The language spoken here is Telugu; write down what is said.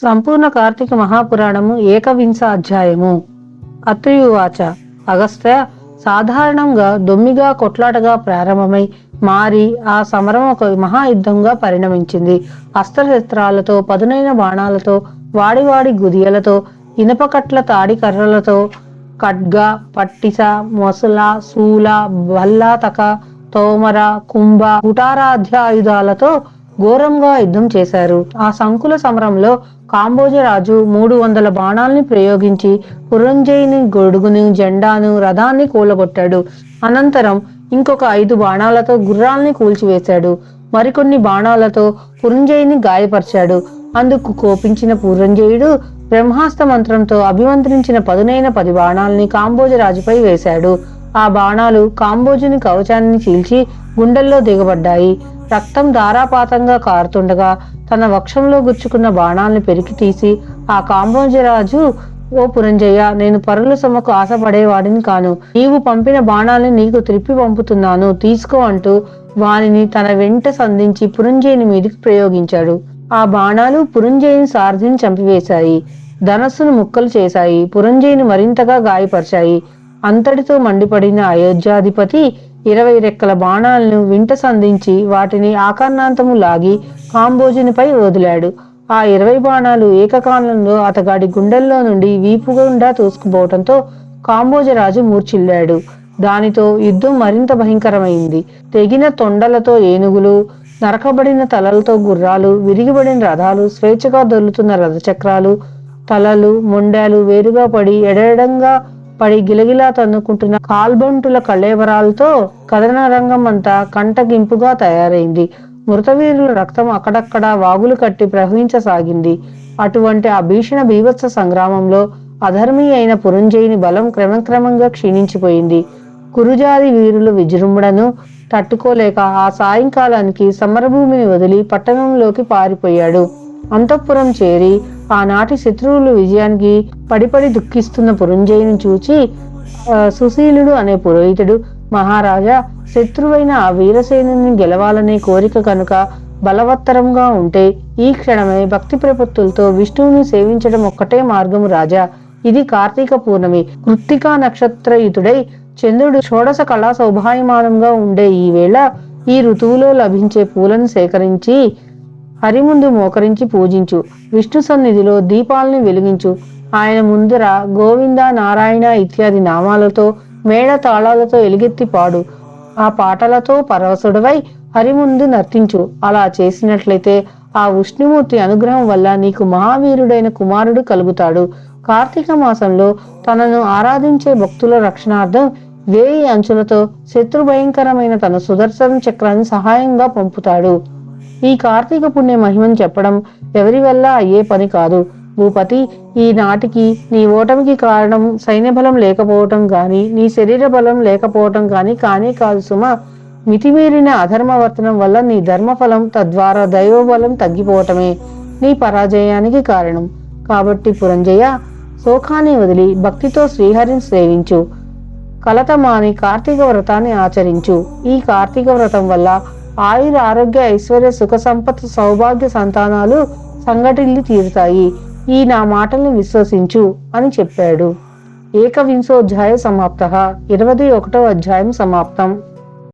సంపూర్ణ కార్తీక మహాపురాణము ఏకవింశ అధ్యాయము. అత్రియువాచ అగస్త్య సాధారణంగా దొమ్మిగా కొట్లాటగా ప్రారంభమై మారి ఆ సమరం ఒక మహాయుద్ధంగా పరిణమించింది. అస్త్రశస్త్రాలతో పదునైన బాణాలతో వాడివాడి గుదియలతో ఇనపకట్ల తాడి కర్రలతో ఖడ్గ పట్టిస మొసల శూల బల్లాతక తోమర కుంభ కుటారాధ్యాయుధాలతో ఘోరంగా యుద్ధం చేశారు. ఆ సంకుల సమరంలో కాంబోజరాజు మూడు వందల బాణాల్ని ప్రయోగించి పురంజయిని గొడుగును జెండాను రథాన్ని కూలగొట్టాడు. అనంతరం ఇంకొక ఐదు బాణాలతో గుర్రాల్ని కూల్చివేశాడు. మరికొన్ని బాణాలతో పురంజయిని గాయపరిచాడు. అందుకు కోపించిన పురంజయుడు బ్రహ్మాస్త్ర మంత్రంతో అభిమంత్రించిన పదునైన పది బాణాల్ని కాంబోజరాజుపై వేశాడు. ఆ బాణాలు కాంబోజుని కవచాన్ని చీల్చి గుండెల్లో దిగబడ్డాయి. రక్తం ధారాపాతంగా కారుతుండగా తన వక్షంలో గుచ్చుకున్న బాణాల్ని పెరికి తీసి ఆ కాంబోజరాజు ఓ పురంజయ్య నేను పరుల సొమ్మకు ఆశపడేవాడిని కాను. నీవు పంపిన బాణాల్ని నీకు త్రిప్పి పంపుతున్నాను. తీసుకో అంటూ వానిని తన వెంట సంధించి పురంజయుని మీదకి ప్రయోగించాడు. ఆ బాణాలు పురంజయుని సారథిని చంపివేశాయి. ధనస్సును ముక్కలు చేశాయి. పురంజయుని మరింతగా గాయపరిచాయి. అంతటితో మండిపడిన అయోధ్యాధిపతి ఇరవై రెక్కల బాణాలను వింట సంధించి వాటిని ఆకర్ణాంతము లాగి కాంబోజునిపై వదిలాడు. ఆ ఇరవై బాణాలు ఏకకాలంలో అతగాడి గుండెల్లో నుండి వీపు గుండా తోసుకుపోవటంతో కాంబోజరాజు మూర్చిల్లాడు దానితో యుద్ధం మరింత భయంకరమైంది. తెగిన తొండలతో ఏనుగులు నరకబడిన తలలతో గుర్రాలు విరిగిబడిన రథాలు స్వేచ్ఛగా దొర్లుతున్న రథచక్రాలు తలలు మొండాలు వేరుగా పడి ఎడెడంగా పడి గిలగిలా తన్నుకుంటున్న కాల్బంటుల కళేవరాలతో కథన రంగం అంతా కంటగింపుగా తయారైంది. మృతవీరుల రక్తం అక్కడక్కడ వాగులు కట్టి ప్రవహించసాగింది. అటువంటి ఆ భీషణ బీభత్స సంగ్రామంలో అధర్మీ అయిన పురంజయుని బలం క్రమక్రమంగా క్షీణించిపోయింది. కురుజాది వీరుల విజృంభణను తట్టుకోలేక ఆ సాయంకాలానికి సమరభూమిని వదిలి పట్టణంలోకి పారిపోయాడు. అంతఃపురం చేరి ఆనాటి శత్రువులు విజయానికి పడిపడి దుఃఖిస్తున్న పురంజయుని చూచి సుశీలుడు అనే పురోహితుడు మహారాజా శత్రువైన ఆ వీరసేనుని గెలవాలనే కోరిక కనుక బలవత్తరంగా ఉంటే ఈ క్షణమే భక్తి ప్రపత్తులతో విష్ణువుని సేవించడం ఒక్కటే మార్గము రాజా. ఇది కార్తీక పూర్ణమి. కృత్తికా నక్షత్రయుతుడై చంద్రుడు షోడశ కళా శోభాయమానంగా ఉండే ఈ వేళ ఈ ఋతువులో లభించే పూలను సేకరించి హరి ముందు మోకరించి పూజించు. విష్ణు సన్నిధిలో దీపాలని వెలిగించు. ఆయన ముందర గోవింద నారాయణ ఇత్యాది నామాలతో మేళ తాళాలతో ఎలుగెత్తి పాడు. ఆ పాటలతో పరవశుడవై హరి ముందు నర్తించు. అలా చేసినట్లయితే ఆ విష్ణుమూర్తి అనుగ్రహం వల్ల నీకు మహావీరుడైన కుమారుడు కలుగుతాడు. కార్తీక మాసంలో తనను ఆరాధించే భక్తుల రక్షణార్థం వేయి అంచులతో శత్రు భయంకరమైన తన సుదర్శన చక్రాన్ని సహాయంగా పంపుతాడు. ఈ కార్తీక పుణ్య మహిమని చెప్పడం ఎవరి వల్ల అయ్యే పని కాదు. భూపతి ఈ నాటికి నీ ఓటమికి కారణం సైన్య బలం లేకపోవటం గాని నీ శరీర బలం లేకపోవటం గాని కానే కాదు సుమ. మితిమీరిన అధర్మవర్తనం వల్ల నీ ధర్మఫలం తద్వారా దైవబలం తగ్గిపోవటమే నీ పరాజయానికి కారణం. కాబట్టి పురంజయ శోకాన్ని వదిలి భక్తితో శ్రీహరిని సేవించు. కలతమాని కార్తీక వ్రతాన్ని ఆచరించు. ఈ కార్తీక వ్రతం వల్ల ఆయుర ఆరోగ్య ఐశ్వర్య సుఖ సంపత్ సౌభాగ్య సంతానాలు సంఘటిల్లి తీరుతాయి. ఈ నా మాటల్ని విశ్వసించు అని చెప్పాడు. ఏకవింశోధ్యాయ సమాప్త. ఇరవై ఒకటో అధ్యాయం సమాప్తం.